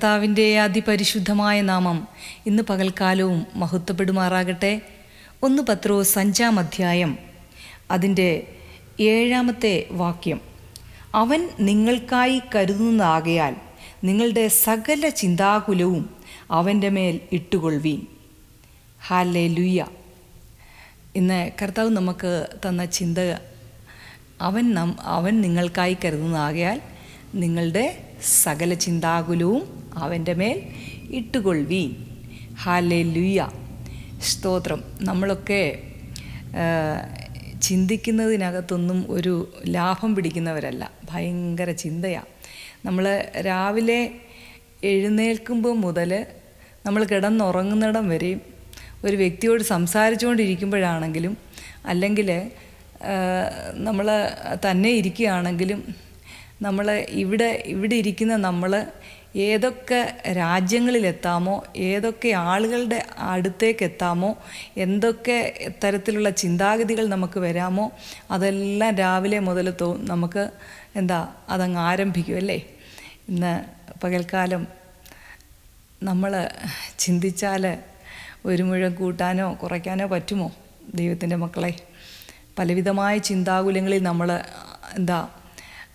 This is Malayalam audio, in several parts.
കർത്താവിന്റെ അതിപരിശുദ്ധമായ നാമം ഇന്ന് പകൽക്കാലവും മഹത്വപ്പെടുമാറാകട്ടെ. ഒന്ന് പത്രോ സഞ്ചാം അധ്യായം. അതിന്റെ ഏഴാമത്തെ വാക്യം. അവൻ നിങ്ങൾക്കായി കരുതുന്നതാകയാൽ നിങ്ങളുടെ സകല ചിന്താകുലവും അവന്റെ മേൽ ഇട്ടുകൊള്ളുവീൻ. ഹാലെ ലുയ്യ ഇന്ന് കർത്താവ് നമുക്ക് തന്ന ചിന്ത അവൻ നം അവൻ നിങ്ങൾക്കായി കരുതുന്നതാകയാൽ നിങ്ങളുടെ സകല ചിന്താകുലവും അവന്റെ മേൽ ഇട്ടുകൊള്ളുവീൻ. ഹാലെ ലുയ്യ സ്തോത്രം. നമ്മളൊക്കെ ചിന്തിക്കുന്നതിനകത്തൊന്നും ഒരു ലാഭം പിടിക്കുന്നവരല്ല. ഭയങ്കര ചിന്തയാണ് നമ്മൾ രാവിലെ എഴുന്നേൽക്കുമ്പോൾ മുതൽ നമ്മൾ കിടന്നുറങ്ങുന്നിടം വരെയും ഒരു വ്യക്തിയോട് സംസാരിച്ചുകൊണ്ടിരിക്കുമ്പോഴാണെങ്കിലും അല്ലെങ്കിൽ നമ്മൾ തന്നെ ഇരിക്കുകയാണെങ്കിലും നമ്മൾ ഇവിടെ ഇവിടെ ഇരിക്കുന്ന നമ്മൾ ഏതൊക്കെ രാജ്യങ്ങളിലെത്താമോ ഏതൊക്കെ ആളുകളുടെ അടുത്തേക്ക് എത്താമോ എന്തൊക്കെ തരത്തിലുള്ള ചിന്താഗതികൾ നമുക്ക് വരാമോ അതെല്ലാം രാവിലെ മുതൽ നമുക്ക് എന്താ അതങ്ങ് ആരംഭിക്കും അല്ലേ? ഇന്ന് പകൽക്കാലം നമ്മൾ ചിന്തിച്ചാൽ ഒരു മുഴം കൂട്ടാനോ കുറയ്ക്കാനോ പറ്റുമോ ദൈവത്തിന്റെ മക്കളെ? പലവിധമായ ചിന്താകുലങ്ങളിൽ നമ്മൾ എന്താ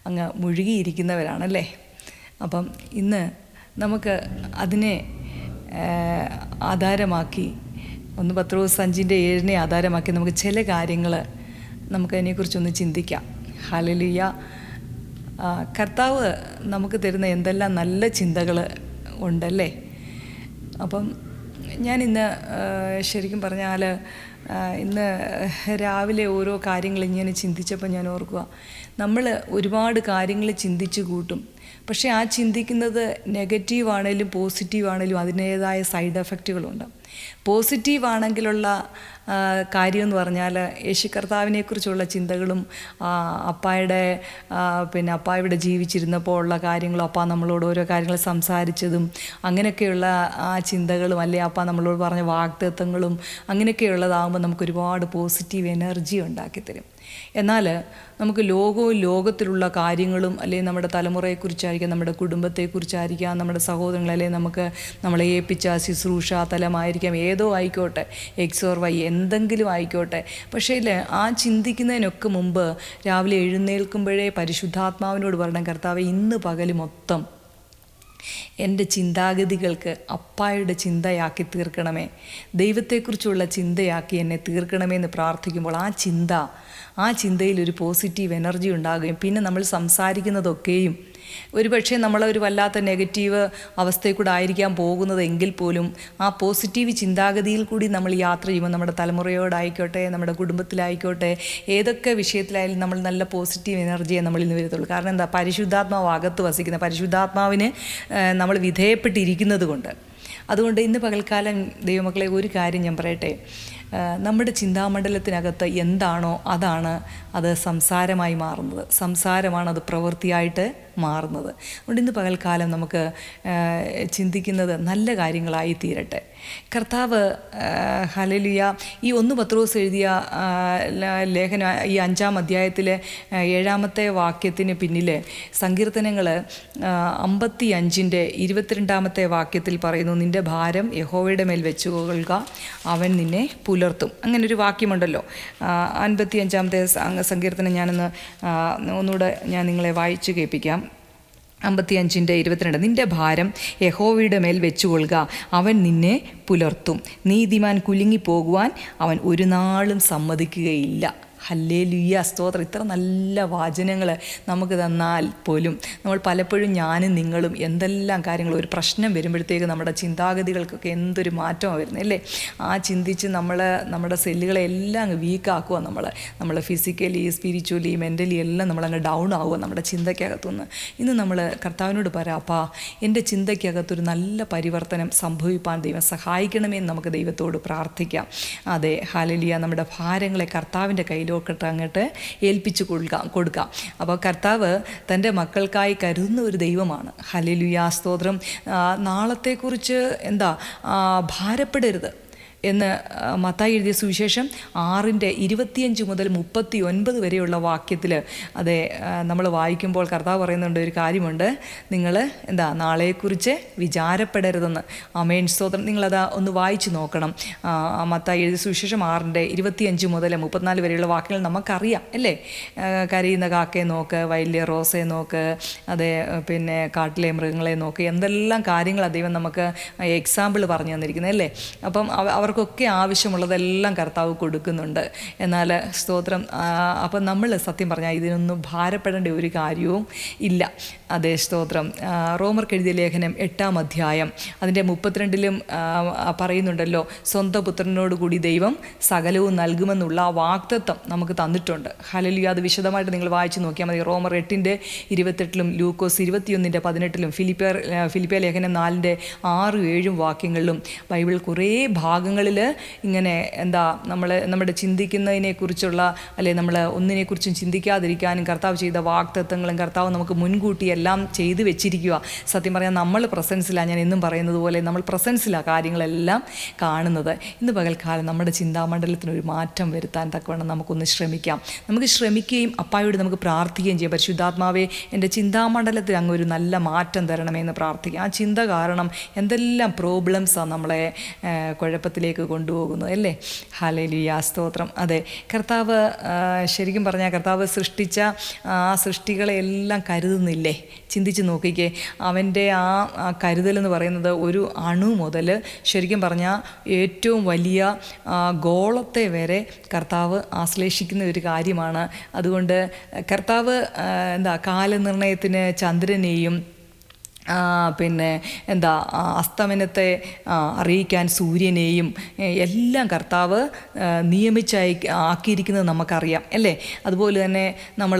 അങ്ങ് മുഴുകിയിരിക്കുന്നവരാണല്ലേ? അപ്പം ഇന്ന് നമുക്ക് അതിനെ ആധാരമാക്കി ഒന്ന് പത്ത് ദിവസം അഞ്ചിന്റെ ഏഴിനെ ആധാരമാക്കി നമുക്ക് ചില കാര്യങ്ങൾ നമുക്ക് അതിനെക്കുറിച്ചൊന്ന് ചിന്തിക്കാം. ഹലലിയ കർത്താവ് നമുക്ക് തരുന്ന എന്തെല്ലാം നല്ല ചിന്തകൾ ഉണ്ടല്ലേ? അപ്പം ഞാൻ ഇന്ന് ശരിക്കും പറഞ്ഞാൽ ഇന്ന് രാവിലെ ഓരോ കാര്യങ്ങൾ ഇങ്ങനെ ചിന്തിച്ചപ്പോൾ ഞാൻ ഓർക്കുക. നമ്മൾ ഒരുപാട് കാര്യങ്ങൾ ചിന്തിച്ചു കൂട്ടും. പക്ഷേ ആ ചിന്തിക്കുന്നത് നെഗറ്റീവ് ആണേലും പോസിറ്റീവ് അതിന്റേതായ സൈഡ് എഫക്റ്റുകളുണ്ട്. പോസിറ്റീവ് ആണെങ്കിലുള്ള ആ, കാര്യം എന്ന് പറഞ്ഞാൽ യേശു കർത്താവിനെക്കുറിച്ചുള്ള ചിന്തകളും അപ്പായുടെ പിന്നെ അപ്പ ഇവിടെ ജീവിച്ചിരുന്നപ്പോൾ ഉള്ള കാര്യങ്ങളും അപ്പ നമ്മളോട് ഓരോ കാര്യങ്ങൾ സംസാരിച്ചതും അങ്ങനെയൊക്കെയുള്ള ആ ചിന്തകളും അല്ലെ അപ്പ നമ്മളോട് പറഞ്ഞ വാഗ്ദത്വങ്ങളും അങ്ങനെയൊക്കെയുള്ളതാകുമ്പോൾ നമുക്ക് ഒരുപാട് പോസിറ്റീവ് എനർജി ഉണ്ടാക്കിത്തരും എന്നാൽ നമുക്ക് ലോകവും ലോകത്തിലുള്ള കാര്യങ്ങളും അല്ലെങ്കിൽ നമ്മുടെ തലമുറയെക്കുറിച്ചായിരിക്കാം നമ്മുടെ കുടുംബത്തെക്കുറിച്ചായിരിക്കാം നമ്മുടെ സഹോദരങ്ങളെ അല്ലെങ്കിൽ നമുക്ക് നമ്മളെ ഏൽപ്പിച്ച ശുശ്രൂഷ തലമായിരിക്കാം ഏതോ ആയിക്കോട്ടെ എക്സ് ഓർ വൈ എന്തെങ്കിലും ആയിക്കോട്ടെ. പക്ഷേ ആ ചിന്തിക്കുന്നതിനൊക്കെ മുമ്പ് രാവിലെ എഴുന്നേൽക്കുമ്പോഴേ പരിശുദ്ധാത്മാവിനോട് പറയണം കർത്താവ് ഇന്ന് പകൽ മൊത്തം എന്റെ ചിന്താഗതികൾക്ക് അപ്പായുടെ ചിന്തയാക്കി തീർക്കണമേ. ദൈവത്തെക്കുറിച്ചുള്ള ചിന്തയാക്കി എന്നെ തീർക്കണമേ എന്ന് പ്രാർത്ഥിക്കുമ്പോൾ ആ ചിന്ത ആ ചിന്തയിൽ ഒരു പോസിറ്റീവ് എനർജി ഉണ്ടാകുകയും പിന്നെ നമ്മൾ സംസാരിക്കുന്നതൊക്കെയും ഒരുപക്ഷെ നമ്മളൊരു വല്ലാത്ത നെഗറ്റീവ് അവസ്ഥയിൽ കൂടെ ആയിരിക്കാൻ പോകുന്നത് എങ്കിൽ പോലും ആ പോസിറ്റീവ് ചിന്താഗതിയിൽ കൂടി നമ്മൾ യാത്ര ചെയ്യുമ്പോൾ നമ്മുടെ തലമുറയോടായിക്കോട്ടെ നമ്മുടെ കുടുംബത്തിലായിക്കോട്ടെ ഏതൊക്കെ വിഷയത്തിലായാലും നമ്മൾ നല്ല പോസിറ്റീവ് എനർജിയെ നമ്മളിൽ നിന്ന് വരത്തുള്ളൂ. കാരണം എന്താ? പരിശുദ്ധാത്മാവ് അകത്ത് വസിക്കുന്ന പരിശുദ്ധാത്മാവിന് നമ്മൾ വിധേയപ്പെട്ടിരിക്കുന്നത് കൊണ്ട് അതുകൊണ്ട് ഇന്ന് പകൽക്കാലം ദൈവമക്കളെ ഒരു കാര്യം ഞാൻ പറയട്ടെ നമ്മുടെ ചിന്താമണ്ഡലത്തിനകത്ത് എന്താണോ അതാണ് അത് സംസാരമായി മാറുന്നത്. സംസാരമാണ് അത് പ്രവൃത്തിയായിട്ട് മാറുന്നത്. അതുകൊണ്ട് ഇന്ന് പകൽക്കാലം നമുക്ക് ചിന്തിക്കുന്നത് നല്ല കാര്യങ്ങളായി തീരട്ടെ. കർത്താവ് ഹലലിയ ഈ ഒന്ന് പത്രോസ് എഴുതിയ ലേഖന ഈ അഞ്ചാം അധ്യായത്തിലെ ഏഴാമത്തെ വാക്യത്തിന് പിന്നിൽ സങ്കീർത്തനങ്ങൾ അമ്പത്തി അഞ്ചിന്റെ ഇരുപത്തിരണ്ടാമത്തെ വാക്യത്തിൽ പറയുന്നു നിന്റെ ഭാരം യഹോവയുടെ മേൽ വെച്ചു കൊള്ളുക അവൻ നിന്നെ പുലർത്തും. അങ്ങനൊരു വാക്യമുണ്ടല്ലോ. അൻപത്തി അഞ്ചാമത്തെ സങ്കീർത്തനം ഞാനൊന്ന് ഒന്നുകൂടെ ഞാൻ നിങ്ങളെ വായിച്ചു കേൾപ്പിക്കാം. അമ്പത്തിയഞ്ചിന്റെ ഇരുപത്തിരണ്ട് നിന്റെ ഭാരം യഹോവയുടെ മേൽ വെച്ചുകൊള്ളുക. അവൻ നിന്നെ പുലർത്തും. നീതിമാൻ കുലുങ്ങിപ്പോകുവാൻ അവൻ ഒരു നാളും സമ്മതിക്കുകയില്ല. ഹല്ലേ ലുയ്യ സ്തോത്രം ഇത്ര നല്ല വാചനങ്ങൾ നമുക്ക് തന്നാൽ പോലും നമ്മൾ പലപ്പോഴും ഞാനും നിങ്ങളും എന്തെല്ലാം കാര്യങ്ങൾ ഒരു പ്രശ്നം വരുമ്പോഴത്തേക്ക് നമ്മുടെ ചിന്താഗതികൾക്കൊക്കെ എന്തൊരു മാറ്റമാണ് വരുന്നത് അല്ലേ? ആ ചിന്തിച്ച് നമ്മൾ നമ്മുടെ സെല്ലുകളെ എല്ലാം വീക്കാക്കുക നമ്മൾ നമ്മൾ ഫിസിക്കലി സ്പിരിച്വലി മെന്റലി എല്ലാം നമ്മളങ്ങ് ഡൗൺ ആവുക നമ്മുടെ ചിന്തയ്ക്കകത്തുനിന്ന്. ഇന്ന് നമ്മൾ കർത്താവിനോട് പറയാം അപ്പാ എന്റെ ചിന്തയ്ക്കകത്തൊരു നല്ല പരിവർത്തനം സംഭവിപ്പാൻ ദൈവം സഹായിക്കണമേ എന്ന് നമുക്ക് ദൈവത്തോട് പ്രാർത്ഥിക്കാം. അതെ ഹാലലിയ നമ്മുടെ ഭാരങ്ങളെ കർത്താവിന്റെ കയ്യിലോട്ട് അങ്ങോട്ട് ഏൽപ്പിച്ചു കൊടുക്കാം കൊടുക്കാം. അപ്പോൾ കർത്താവ് തന്റെ മക്കൾക്കായി കരുതുന്ന ഒരു ദൈവമാണ്. ഹലിലുയാ സ്തോത്രം. നാളത്തെക്കുറിച്ച് എന്താ ഭാരപ്പെടരുത്. എന്ന് മത്തായി എഴുതിയ സുവിശേഷം ആറിന്റെ ഇരുപത്തിയഞ്ച് മുതൽ മുപ്പത്തി ഒൻപത് വരെയുള്ള വാക്യത്തിൽ അതെ നമ്മൾ വായിക്കുമ്പോൾ കർത്താവ് പറയുന്നുണ്ട് ഒരു കാര്യമുണ്ട്. നിങ്ങൾ എന്താ നാളെക്കുറിച്ച് വിചാരപ്പെടരുതെന്ന്. അമേൻ സ്തോത്രം. നിങ്ങളത് ഒന്ന് വായിച്ചു നോക്കണം. മത്തായി എഴുതിയ സുവിശേഷം ആറിന്റെ ഇരുപത്തിയഞ്ച് മുതൽ മുപ്പത്തിനാല് വരെയുള്ള വാക്യങ്ങൾ നമുക്കറിയാം അല്ലേ? കരയുന്ന കാക്കയെ നോക്ക് വൈല്യ റോസയെ നോക്ക് അതെ പിന്നെ കാട്ടിലെ മൃഗങ്ങളെ നോക്ക് എന്തെല്ലാം കാര്യങ്ങളാണ് ദൈവം നമുക്ക് എക്സാമ്പിൾ പറഞ്ഞു തന്നിരിക്കുന്നത് അല്ലേ? അപ്പം അവ- അവർക്കൊക്കെ ആവശ്യമുള്ളതെല്ലാം കർത്താവ് കൊടുക്കുന്നുണ്ട്. എന്നാൽ സ്തോത്രം അപ്പം നമ്മൾ സത്യം പറഞ്ഞാൽ ഇതിനൊന്നും ഭാരപ്പെടേണ്ട ഒരു കാര്യവും ഇല്ല. അതേ സ്തോത്രം. റോമർ എഴുതിയ ലേഖനം എട്ടാം അധ്യായം അതിന്റെ മുപ്പത്തിരണ്ടിലും പറയുന്നുണ്ടല്ലോ സ്വന്തം പുത്രനോട് കൂടി ദൈവം സകലവും നൽകുമെന്നുള്ള ആ വാക്തത്വം നമുക്ക് തന്നിട്ടുണ്ട്. ഹലലിയ അത് വിശദമായിട്ട് നിങ്ങൾ വായിച്ചു നോക്കിയാൽ മതി. റോമർ എട്ടിന്റെ ഇരുപത്തെട്ടിലും ലൂക്കോസ് ഇരുപത്തിയൊന്നിന്റെ പതിനെട്ടിലും ഫിലിപ്പിയർ ഫിലിപ്പിയ ലേഖനം നാലിന്റെ ആറും ഏഴും വാക്യങ്ങളിലും ബൈബിൾ കുറേ ഭാഗങ്ങളിൽ ഇങ്ങനെ എന്താ നമ്മൾ നമ്മുടെ ചിന്തിക്കുന്നതിനെക്കുറിച്ചുള്ള അല്ലെ നമ്മൾ ഒന്നിനെക്കുറിച്ചും ചിന്തിക്കാതിരിക്കാനും കർത്താവ് ചെയ്ത വാക്തത്വങ്ങളും കർത്താവ് നമുക്ക് മുൻകൂട്ടി എല്ലാം ചെയ്തു വെച്ചിരിക്കുക സത്യം പറഞ്ഞാൽ നമ്മൾ പ്രസൻസിലാണ് ഞാൻ എന്നും പറയുന്നത് പോലെ നമ്മൾ പ്രസൻസിലാണ് കാര്യങ്ങളെല്ലാം കാണുന്നത്. ഇന്ന് പകൽക്കാലം നമ്മുടെ ചിന്താമണ്ഡലത്തിന് ഒരു മാറ്റം വരുത്താൻ തക്കവണ്ണം നമുക്കൊന്ന് ശ്രമിക്കാം. നമുക്ക് ശ്രമിക്കുകയും അപ്പായോട് നമുക്ക് പ്രാർത്ഥിക്കുകയും ചെയ്യാം. പരിശുദ്ധാത്മാവെ എന്റെ ചിന്താമണ്ഡലത്തിൽ അങ്ങ് ഒരു നല്ല മാറ്റം തരണമേ എന്ന് പ്രാർത്ഥിക്കാം. ആ ചിന്ത കാരണം എന്തെല്ലാം പ്രോബ്ലംസാണ് നമ്മളെ ആ, കുഴപ്പത്തിലേക്ക് കൊണ്ടുപോകുന്നു അല്ലേ? ഹാലേലിയ സ്തോത്രം. അതെ കർത്താവ് ശരിക്കും പറഞ്ഞാൽ കർത്താവ് സൃഷ്ടിച്ച ആ സൃഷ്ടികളെ എല്ലാം കരുതുന്നില്ലേ? ചിന്തിച്ച് നോക്കിക്കേ അവന്റെ ആ കരുതൽ കരുതലെന്ന് പറയുന്നത് ഒരു അണു മുതൽ ശരിക്കും പറഞ്ഞാൽ ഏറ്റവും വലിയ ഗോളത്തെ വരെ കർത്താവ് ആശ്ലേഷിക്കുന്ന ഒരു കാര്യമാണ്. അതുകൊണ്ട് കർത്താവ് എന്താ കാലനിർണയത്തിന് ചന്ദ്രനെയും പിന്നെ എന്താ അസ്തമനത്തെ അറിയിക്കാൻ സൂര്യനെയും എല്ലാം കർത്താവ് നിയമിച്ചായി ആക്കിയിരിക്കുന്നത് നമുക്കറിയാം അല്ലേ? അതുപോലെ തന്നെ നമ്മൾ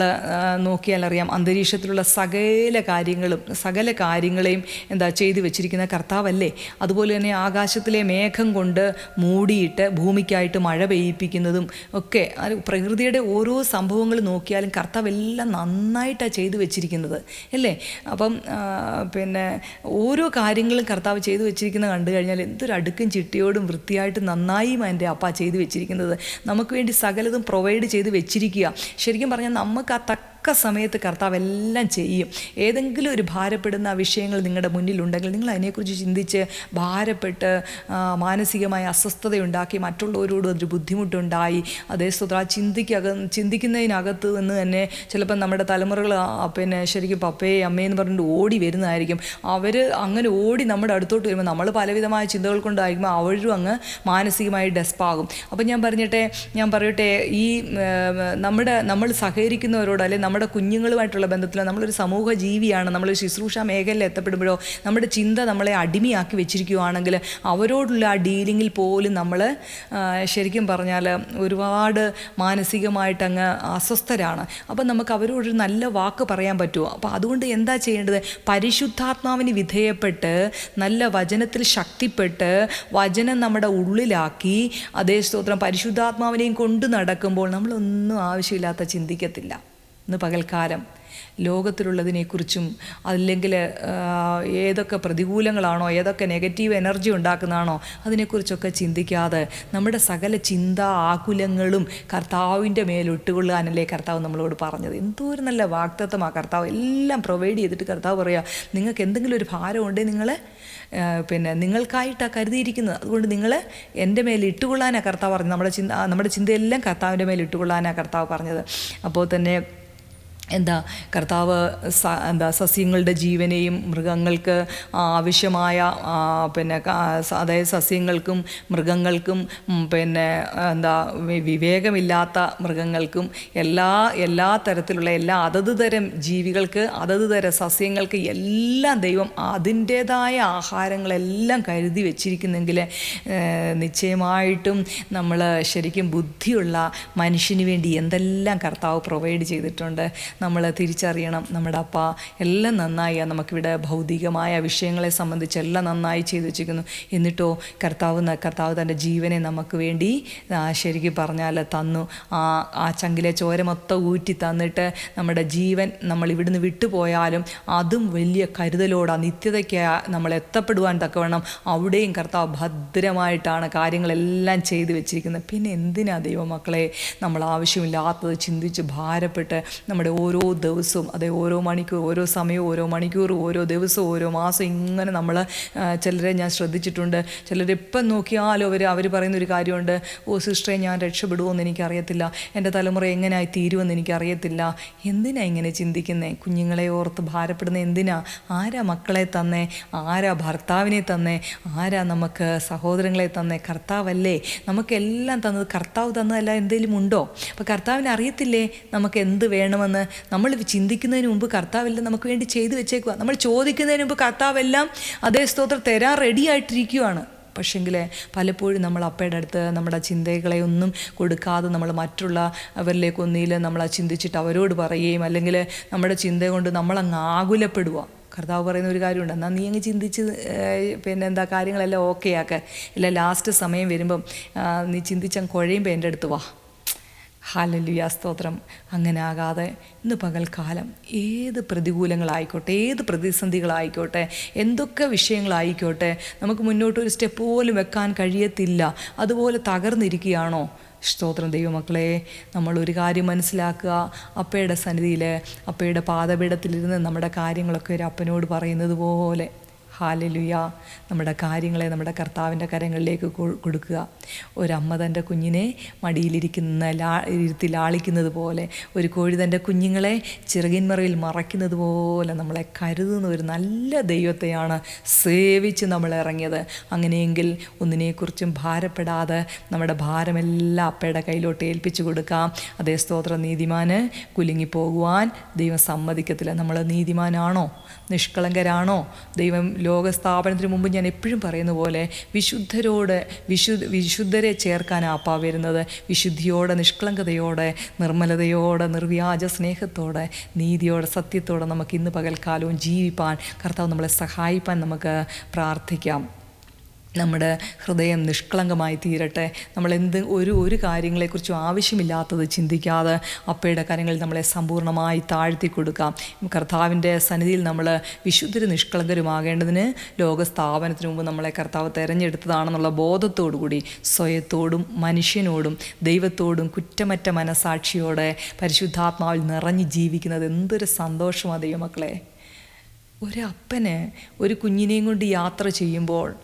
നോക്കിയാൽ അറിയാം അന്തരീക്ഷത്തിലുള്ള സകല കാര്യങ്ങളും സകല കാര്യങ്ങളെയും എന്താ ചെയ്തു വെച്ചിരിക്കുന്ന കർത്താവല്ലേ? അതുപോലെ തന്നെ ആകാശത്തിലെ മേഘം കൊണ്ട് മൂടിയിട്ട് ഭൂമിക്കായിട്ട് മഴ പെയ്യിപ്പിക്കുന്നതും ഒക്കെ പ്രകൃതിയുടെ ഓരോ സംഭവങ്ങൾ നോക്കിയാലും കർത്താവ് എല്ലാം നന്നായിട്ടാണ് ചെയ്തു വെച്ചിരിക്കുന്നത് അല്ലേ? അപ്പം പിന്നെ ഓരോ കാര്യങ്ങളും കർത്താവ് ചെയ്തു വെച്ചിരിക്കുന്നത് കണ്ടു കഴിഞ്ഞാൽ എന്തൊരു അടുക്കും ചിട്ടിയോടും വൃത്തിയായിട്ട് നന്നായും എന്റെ അപ്പ ചെയ്തു വെച്ചിരിക്കുന്നത്. നമുക്ക് വേണ്ടി സകലതും പ്രൊവൈഡ് ചെയ്ത് വെച്ചിരിക്കുക. ശരിക്കും പറഞ്ഞാൽ നമുക്ക് ആ തക്ക സമയത്ത് കർത്താവ് എല്ലാം ചെയ്യും. ഏതെങ്കിലും ഒരു ഭാരപ്പെടുന്ന വിഷയങ്ങൾ നിങ്ങളുടെ മുന്നിലുണ്ടെങ്കിൽ നിങ്ങൾ അതിനെക്കുറിച്ച് ചിന്തിച്ച് ഭാരപ്പെട്ട് മാനസികമായ അസ്വസ്ഥതയുണ്ടാക്കി മറ്റുള്ളവരോട് ഒരു ബുദ്ധിമുട്ടുണ്ടായി അതേ സ്വത്ര ചിന്തിക്കക ചിന്തിക്കുന്നതിനകത്ത് നിന്ന് തന്നെ ചിലപ്പോൾ നമ്മുടെ തലമുറകൾ പിന്നെ ശരിക്കും പപ്പയെ അമ്മയെന്ന് പറഞ്ഞിട്ട് ഓടി വരുന്നതായിരിക്കും. അവർ അങ്ങനെ ഓടി നമ്മുടെ അടുത്തോട്ട് വരുമ്പോൾ നമ്മൾ പലവിധമായ ചിന്തകൾ കൊണ്ടായിരിക്കുമ്പോൾ അവരും അങ്ങ് മാനസികമായി ഡെസ്പാകും. അപ്പം ഞാൻ പറഞ്ഞിട്ടെ ഞാൻ പറയട്ടെ ഈ നമ്മുടെ നമ്മൾ സഹകരിക്കുന്നവരോട് അല്ലെങ്കിൽ നമ്മുടെ കുഞ്ഞുങ്ങളുമായിട്ടുള്ള ബന്ധത്തിൽ നമ്മളൊരു സമൂഹ ജീവിയാണ് നമ്മൾ ശുശ്രൂഷ മേഖലയിൽ എത്തപ്പെടുമ്പോഴോ നമ്മുടെ ചിന്ത നമ്മളെ അടിമയാക്കി വെച്ചിരിക്കുകയാണെങ്കിൽ അവരോടുള്ള ആ ഡീലിങ്ങിൽ പോലും നമ്മൾ ശരിക്കും പറഞ്ഞാൽ ഒരുപാട് മാനസികമായിട്ട് അങ്ങ് അസ്വസ്ഥരാണ്. അപ്പം നമുക്ക് അവരോടൊരു നല്ല വാക്ക് പറയാൻ പറ്റുമോ? അപ്പോൾ അതുകൊണ്ട് എന്താ ചെയ്യേണ്ടത്? പരിശുദ്ധാത്മാവിന് വിധേയപ്പെട്ട് നല്ല വചനത്തിൽ ശക്തിപ്പെട്ട് വചനം നമ്മുടെ ഉള്ളിലാക്കി അതേ സ്തോത്രം പരിശുദ്ധാത്മാവിനെയും കൊണ്ട് നടക്കുമ്പോൾ നമ്മളൊന്നും ആവശ്യമില്ലാത്ത ചിന്തിക്കത്തില്ല. ഇന്ന് പകൽക്കാലം ലോകത്തിലുള്ളതിനെക്കുറിച്ചും അല്ലെങ്കിൽ ഏതൊക്കെ പ്രതികൂലങ്ങളാണോ ഏതൊക്കെ നെഗറ്റീവ് എനർജി ഉണ്ടാക്കുന്നതാണോ അതിനെക്കുറിച്ചൊക്കെ ചിന്തിക്കാതെ നമ്മുടെ സകല ചിന്ത ആകുലങ്ങളും കർത്താവിന്റെ മേൽ ഇട്ടുകൊള്ളാനല്ലേ കർത്താവ് നമ്മളോട് പറഞ്ഞത്. എന്തോ ഒരു നല്ല വാക്തത്വമാണ് കർത്താവ്. എല്ലാം പ്രൊവൈഡ് ചെയ്തിട്ട് കർത്താവ് പറയുക നിങ്ങൾക്ക് എന്തെങ്കിലും ഒരു ഭാരം ഉണ്ടെങ്കിൽ നിങ്ങൾ പിന്നെ നിങ്ങൾക്കായിട്ടാണ് കരുതിയിരിക്കുന്നത്. അതുകൊണ്ട് നിങ്ങൾ എന്റെ മേൽ ഇട്ടുകൊള്ളാനാണ് കർത്താവ് പറഞ്ഞത്. നമ്മുടെ ചിന്ത നമ്മുടെ ചിന്തയെല്ലാം കർത്താവിന്റെ മേൽ ഇട്ടുകൊള്ളാനാണ് കർത്താവ് പറഞ്ഞത്. അപ്പോൾ തന്നെ എന്താ കർത്താവ് സ എന്താ സസ്യങ്ങളുടെ ജീവനെയും മൃഗങ്ങൾക്ക് ആവശ്യമായ പിന്നെ അതായത് സസ്യങ്ങൾക്കും മൃഗങ്ങൾക്കും പിന്നെ എന്താ വിവേകമില്ലാത്ത മൃഗങ്ങൾക്കും എല്ലാ എല്ലാ തരത്തിലുള്ള എല്ലാ അതത് തരം ജീവികൾക്ക് അതത് തരം സസ്യങ്ങൾക്ക് എല്ലാം ദൈവം അതിന്റേതായ ആഹാരങ്ങളെല്ലാം കരുതി വെച്ചിരിക്കുന്നെങ്കിൽ നിശ്ചയമായിട്ടും നമ്മൾ ശരിക്കും ബുദ്ധിയുള്ള മനുഷ്യന് വേണ്ടി എന്തെല്ലാം കർത്താവ് പ്രൊവൈഡ് ചെയ്തിട്ടുണ്ട്. നമ്മൾ തിരിച്ചറിയണം. നമ്മുടെ അപ്പ എല്ലാം നന്നായി നമുക്കിവിടെ ഭൗതികമായ വിഷയങ്ങളെ സംബന്ധിച്ച് എല്ലാം നന്നായി ചെയ്തു വെച്ചിരിക്കുന്നു. എന്നിട്ടോ കർത്താവ് കർത്താവ് തന്റെ ജീവനെ നമുക്ക് വേണ്ടി ശരിക്കും പറഞ്ഞാൽ തന്നു. ആ ആ ചങ്കിലെ ചോര മൊത്തം ഊറ്റി തന്നിട്ട് നമ്മുടെ ജീവൻ നമ്മൾ ഇവിടുന്ന് വിട്ടുപോയാലും അതും വലിയ കരുതലോടാ നിത്യതയ്ക്ക് നമ്മൾ എത്തപ്പെടുവാൻ തക്കവണ്ണം അവിടെയും കർത്താവ് ഭദ്രമായിട്ടാണ് കാര്യങ്ങളെല്ലാം ചെയ്തു വെച്ചിരിക്കുന്നത്. പിന്നെ എന്തിനാ ദൈവമക്കളെ നമ്മൾ ആവശ്യമില്ലാത്തത് ചിന്തിച്ച് ഭാരപ്പെട്ട് നമ്മുടെ ഓരോ ദിവസവും അതെ ഓരോ മണിക്കൂർ ഓരോ സമയവും ഓരോ മണിക്കൂറും ഓരോ ദിവസവും ഓരോ മാസം ഇങ്ങനെ നമ്മൾ ചിലരെ ഞാൻ ശ്രദ്ധിച്ചിട്ടുണ്ട്. ചിലരിപ്പം നോക്കിയാലും അവർ അവർ പറയുന്ന ഒരു കാര്യമുണ്ട്. ഓ സിസ്റ്ററെ ഞാൻ രക്ഷപ്പെടുമോയെന്ന് എനിക്കറിയത്തില്ല. എന്റെ തലമുറ എങ്ങനെയായി തീരുമെന്ന് എനിക്കറിയത്തില്ല. എന്തിനാ ഇങ്ങനെ ചിന്തിക്കുന്നേ? കുഞ്ഞുങ്ങളെ ഓർത്ത് ഭാരപ്പെടുന്ന എന്തിനാ? ആരാ മക്കളെ തന്നേ? ആരാ ഭർത്താവിനെ തന്നേ? ആരാ നമുക്ക് സഹോദരങ്ങളെ തന്നേ? കർത്താവല്ലേ? നമുക്കെല്ലാം തന്നത് കർത്താവ് തന്നതല്ല എന്തെങ്കിലും ഉണ്ടോ? അപ്പോൾ കർത്താവിന് അറിയത്തില്ലേ? നമുക്ക് എന്ത് വേണമെന്ന്? നമ്മൾ ചിന്തിക്കുന്നതിന് മുമ്പ് കർത്താവെല്ലാം നമുക്ക് വേണ്ടി ചെയ്തു വെച്ചേക്കുക നമ്മൾ ചോദിക്കുന്നതിന് മുമ്പ് കർത്താവെല്ലാം അതേ സ്തോത്രം തരാൻ റെഡി ആയിട്ടിരിക്കുകയാണ് പക്ഷെങ്കിൽ പലപ്പോഴും നമ്മൾ അപ്പയുടെ അടുത്ത് നമ്മുടെ ചിന്തകളെ ഒന്നും കൊടുക്കാതെ നമ്മൾ മറ്റുള്ള അവരിലേക്ക് ഒന്നിയിൽ നമ്മൾ ആ ചിന്തിച്ചിട്ട് അവരോട് പറയുകയും അല്ലെങ്കിൽ നമ്മുടെ ചിന്ത കൊണ്ട് നമ്മളങ്ങ് ആകുലപ്പെടുക കർത്താവ് പറയുന്ന ഒരു കാര്യമുണ്ട്. എന്നാൽ നീ അങ്ങ് ചിന്തിച്ച് പിന്നെ എന്താ കാര്യങ്ങളെല്ലാം ഓക്കെ ആക്കുക ഇല്ല ലാസ്റ്റ് സമയം വരുമ്പം നീ ചിന്തിച്ചങ്ങ് കുഴയുമ്പോൾ എന്റെ അടുത്ത് വാ. ഹാലലുയ സ്തോത്രം. അങ്ങനെ ആകാതെ ഇന്ന് പകൽക്കാലം ഏത് പ്രതികൂലങ്ങളായിക്കോട്ടെ ഏത് പ്രതിസന്ധികളായിക്കോട്ടെ എന്തൊക്കെ വിഷയങ്ങളായിക്കോട്ടെ നമുക്ക് മുന്നോട്ട് ഒരു സ്റ്റെപ്പ് പോലും വെക്കാൻ കഴിയത്തില്ല. അതുപോലെ തകർന്നിരിക്കുകയാണോ? സ്തോത്രം ദൈവമക്കളെ നമ്മൾ ഒരു കാര്യം മനസ്സിലാക്കുക. അപ്പയുടെ സന്നിധിയിൽ അപ്പയുടെ പാദപീഠത്തിലിരുന്ന് നമ്മുടെ കാര്യങ്ങളൊക്കെ ഒരു അപ്പനോട് പറയുന്നത് പോലെ. ഹാലലുയ. നമ്മുടെ കാര്യങ്ങളെ നമ്മുടെ കർത്താവിന്റെ കരങ്ങളിലേക്ക് കൊടുക്കുക. ഒരമ്മ തന്റെ കുഞ്ഞിനെ മടിയിലിരിക്കുന്ന ലാ ഇരുത്തി ലാളിക്കുന്നത് പോലെ ഒരു കോഴി തന്റെ കുഞ്ഞുങ്ങളെ ചിറകിന്മറയിൽ മറയ്ക്കുന്നത് പോലെ നമ്മളെ കരുതുന്ന ഒരു നല്ല ദൈവത്തെയാണ് സേവിച്ച് നമ്മൾ ഇറങ്ങിയത്. അങ്ങനെയെങ്കിൽ ഒന്നിനെക്കുറിച്ചും ഭാരപ്പെടാതെ നമ്മുടെ ഭാരമെല്ലാം അപ്പയുടെ കയ്യിലോട്ട് ഏൽപ്പിച്ചു കൊടുക്കാം. അതേ സ്തോത്ര നീതിമാന് കുലുങ്ങിപ്പോകുവാൻ ദൈവം സമ്മതിക്കത്തില്ല. നമ്മൾ നീതിമാനാണോ? നിഷ്കളങ്കരാണോ? ദൈവം ലോകസ്ഥാപനത്തിന് മുമ്പ് ഞാൻ എപ്പോഴും പറയുന്ന പോലെ വിശുദ്ധരോട് വിശു വിശുദ്ധരെ ചേർക്കാൻ അപ്പ വരുന്നത്. വിശുദ്ധിയോടെ നിഷ്കളങ്കതയോടെ നിർമ്മലതയോടെ നിർവ്യാജ സ്നേഹത്തോടെ നീതിയോടെ സത്യത്തോടെ നമുക്ക് ഇന്ന് പകൽക്കാലവും ജീവിപ്പാൻ കർത്താവ് നമ്മളെ സഹായിപ്പാൻ നമുക്ക് പ്രാർത്ഥിക്കാം. നമ്മുടെ ഹൃദയം നിഷ്കളങ്കമായി തീരട്ടെ. നമ്മൾ എന്ത് ഒരു ഒരു കാര്യങ്ങളെക്കുറിച്ചും ആവശ്യമില്ലാത്തത് ചിന്തിക്കാതെ അപ്പയുടെ കാര്യങ്ങളിൽ നമ്മളെ സമ്പൂർണമായി താഴ്ത്തി കൊടുക്കാം. കർത്താവിന്റെ സന്നിധിയിൽ നമ്മൾ വിശുദ്ധരും നിഷ്കളങ്കരുമാകേണ്ടതിന് ലോകസ്ഥാപനത്തിന് മുമ്പ് നമ്മളെ കർത്താവ് തിരഞ്ഞെടുത്തതാണെന്നുള്ള ബോധത്തോടു കൂടി സ്വയത്തോടും മനുഷ്യനോടും ദൈവത്തോടും കുറ്റമറ്റ മനസാക്ഷിയോടെ പരിശുദ്ധാത്മാവിൽ നിറഞ്ഞു ജീവിക്കുന്നത് എന്തൊരു സന്തോഷമാണ് ദൈവമക്കളെ. ഒരപ്പന് ഒരു കുഞ്ഞിനെയും കൊണ്ട് യാത്ര ചെയ്യുമ്പോൾ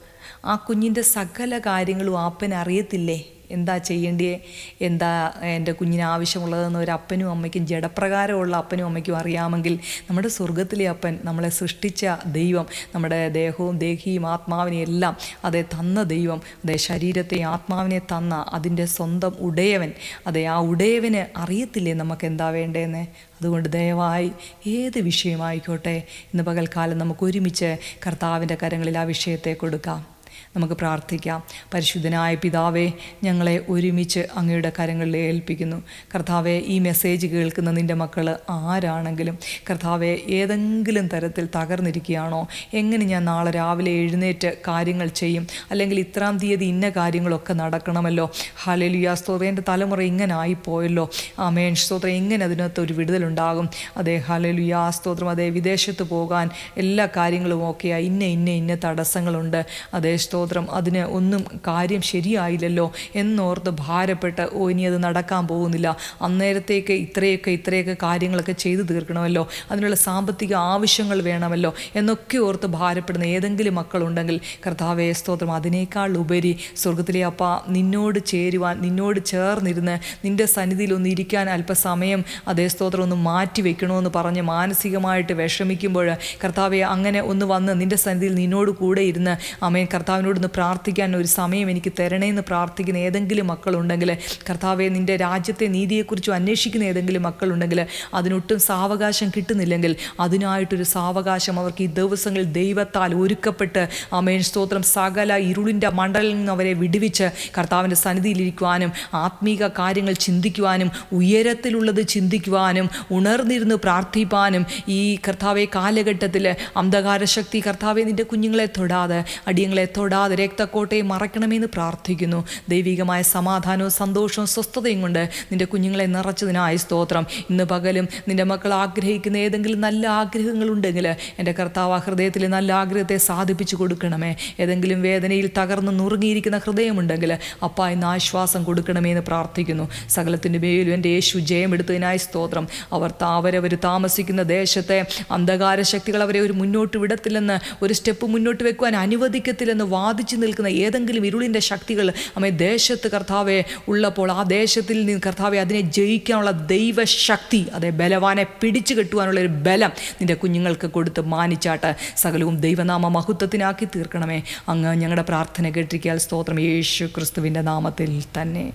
ആ കുഞ്ഞിന്റെ സകല കാര്യങ്ങളും അപ്പൻ അറിയത്തില്ലേ? എന്താ ചെയ്യേണ്ടിയേ എന്താ എന്റെ കുഞ്ഞിന് ആവശ്യമുള്ളതെന്ന് ഒരു അപ്പനും അമ്മയ്ക്കും ജഡപ്രകാരമുള്ള അപ്പനും അമ്മയ്ക്കും അറിയാമെങ്കിൽ നമ്മുടെ സ്വർഗത്തിലെ അപ്പൻ നമ്മളെ സൃഷ്ടിച്ച ദൈവം നമ്മുടെ ദേഹവും ദേഹിയും ആത്മാവിനെയും എല്ലാം അതേ തന്ന ദൈവം അതെ ശരീരത്തെ ആത്മാവിനെ തന്ന അതിന്റെ സ്വന്തം ഉടയവൻ അതെ ആ ഉടയവന് അറിയത്തില്ലേ നമുക്ക് എന്താ വേണ്ടതെന്ന് അതുകൊണ്ട് ദയവായി ഏത് വിഷയമായിക്കോട്ടെ? ഇന്ന് പകൽക്കാലം നമുക്ക് ഒരുമിച്ച് കർത്താവിന്റെ കരങ്ങളിൽ ആ വിഷയത്തെ കൊടുക്കാം. നമുക്ക് പ്രാർത്ഥിക്കാം. പരിശുദ്ധനായ പിതാവേ ഞങ്ങളെ ഒരുമിച്ച് അങ്ങയുടെ കരങ്ങളിൽ ഏൽപ്പിക്കുന്നു. കർത്താവെ ഈ മെസ്സേജ് കേൾക്കുന്ന നിന്റെ മക്കൾ ആരാണെങ്കിലും കർത്താവെ ഏതെങ്കിലും തരത്തിൽ തകർന്നിരിക്കുകയാണോ? എങ്ങനെ ഞാൻ നാളെ രാവിലെ എഴുന്നേറ്റ് കാര്യങ്ങൾ ചെയ്യും? അല്ലെങ്കിൽ ഇത്രാം തീയതി ഇന്ന കാര്യങ്ങളൊക്കെ നടക്കണമല്ലോ? ഹലലിയ സ്തോത്ര. എന്റെ തലമുറ ഇങ്ങനെ ആയിപ്പോയല്ലോ. ആമേൻ. സ്തോത്രം. എങ്ങനെ അതിനകത്ത് ഒരു വിടുതലുണ്ടാകും. അതേ ഹലലുയ സ്തോത്രം. അതേ വിദേശത്ത് പോകാൻ എല്ലാ കാര്യങ്ങളും ഓക്കെയാണ് ഇന്ന ഇന്ന ഇന്ന തടസ്സങ്ങളുണ്ട്. അതേ സ്തോത്രം അതിന് ഒന്നും കാര്യം ശരിയായില്ലല്ലോ എന്നോർത്ത് ഭാരപ്പെട്ട് ഓ ഇനി അത് നടക്കാൻ പോകുന്നില്ല. അന്നേരത്തേക്ക് ഇത്രയൊക്കെ ഇത്രയൊക്കെ കാര്യങ്ങളൊക്കെ ചെയ്തു തീർക്കണമല്ലോ. അതിനുള്ള സാമ്പത്തിക ആവശ്യങ്ങൾ വേണമല്ലോ. എന്നൊക്കെ ഓർത്ത് ഭാരപ്പെടുന്ന ഏതെങ്കിലും മക്കളുണ്ടെങ്കിൽ കർത്താവേ സ്തോത്രം. അതിനേക്കാൾ ഉപരി സ്വർഗത്തിലെ അപ്പ നിന്നോട് ചേരുവാൻ നിന്നോട് ചേർന്നിരുന്ന് നിന്റെ സന്നിധിയിൽ ഒന്ന് ഇരിക്കാൻ അല്പസമയം അതേ സ്തോത്രം ഒന്ന് മാറ്റി വെക്കണമെന്ന് പറഞ്ഞ് മാനസികമായിട്ട് വിഷമിക്കുമ്പോൾ കർത്താവെ അങ്ങനെ ഒന്ന് വന്ന് നിന്റെ സന്നിധിയിൽ നിന്നോട് കൂടെ ഇരുന്ന് അമ്മയും കർത്താവ് കർത്താവിനോടൊന്ന് പ്രാർത്ഥിക്കാൻ ഒരു സമയം എനിക്ക് തരണേന്ന് പ്രാർത്ഥിക്കുന്ന ഏതെങ്കിലും മക്കളുണ്ടെങ്കിൽ കർത്താവെ നിന്റെ രാജ്യത്തെ നീതിയെക്കുറിച്ചും അന്വേഷിക്കുന്ന ഏതെങ്കിലും മക്കളുണ്ടെങ്കിൽ അതിനൊട്ടും സാവകാശം കിട്ടുന്നില്ലെങ്കിൽ അതിനായിട്ടൊരു സാവകാശം അവർക്ക് ഈ ദിവസങ്ങളിൽ ദൈവത്താൽ ഒരുക്കപ്പെട്ട് അമേൻ സ്തോത്രം സകല ഇരുളിന്റെ മണ്ഡലിൽ നിന്ന് അവരെ വിടുവിച്ച് കർത്താവിന്റെ സന്നിധിയിലിരിക്കുവാനും ആത്മീക കാര്യങ്ങൾ ചിന്തിക്കുവാനും ഉയരത്തിലുള്ളത് ചിന്തിക്കുവാനും ഉണർന്നിരുന്ന് പ്രാർത്ഥിപ്പാനും ഈ കർത്താവെ കാലഘട്ടത്തിൽ അന്ധകാര ശക്തി കർത്താവെ നിന്റെ കുഞ്ഞുങ്ങളെ തൊടാതെ അടിയങ്ങളെ തൊടാതെ രക്തക്കോട്ടയെ മറയ്ക്കണമെന്ന് പ്രാർത്ഥിക്കുന്നു. ദൈവികമായ സമാധാനവും സന്തോഷവും സ്വസ്ഥതയും കൊണ്ട് നിന്റെ കുഞ്ഞുങ്ങളെ നിറച്ചതിനായി സ്തോത്രം. ഇന്ന് പകലും നിന്റെ മക്കൾ ആഗ്രഹിക്കുന്ന ഏതെങ്കിലും നല്ല ആഗ്രഹങ്ങളുണ്ടെങ്കിൽ എന്റെ കർത്താവ് ഹൃദയത്തിലെ നല്ല ആഗ്രഹത്തെ സാധിപ്പിച്ചു കൊടുക്കണമേ. ഏതെങ്കിലും വേദനയിൽ തകർന്ന് നുറുങ്ങിയിരിക്കുന്ന ഹൃദയമുണ്ടെങ്കിൽ അപ്പ ഇന്ന് ആശ്വാസം കൊടുക്കണമേ എന്ന് പ്രാർത്ഥിക്കുന്നു. സകലത്തിന്റെ മേലും എന്റെ യേശു ജയമെടുത്തതിനായി സ്തോത്രം. അവർ താവരവർ താമസിക്കുന്ന ദേശത്തെ അന്ധകാര ശക്തികൾ അവരെ ഒരു മുന്നോട്ട് വിടത്തില്ലെന്ന് ഒരു സ്റ്റെപ്പ് മുന്നോട്ട് വെക്കുവാൻ അനുവദിക്കത്തില്ലെന്ന് വാദിച്ചു നിൽക്കുന്ന ഏതെങ്കിലും ഇരുളിന്റെ ശക്തികൾ അമ്മ ദേശത്ത് കർത്താവെ ഉള്ളപ്പോൾ ആ ദേശത്തിൽ നിന്ന് കർത്താവെ അതിനെ ജയിക്കാനുള്ള ദൈവശക്തി അതെ ബലവാനെ പിടിച്ചു കെട്ടുവാനുള്ള ഒരു ബലം നിന്റെ കുഞ്ഞുങ്ങൾക്ക് കൊടുത്ത് മാനിച്ചാട്ട് സകലവും ദൈവനാമ മഹത്വത്തിനാക്കി തീർക്കണമേ. അങ്ങ് ഞങ്ങളുടെ പ്രാർത്ഥന കേട്ടിരിക്കാൻ സ്തോത്രം. യേശു ക്രിസ്തുവിന്റെ നാമത്തിൽ തന്നെ.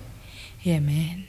ഏമേൻ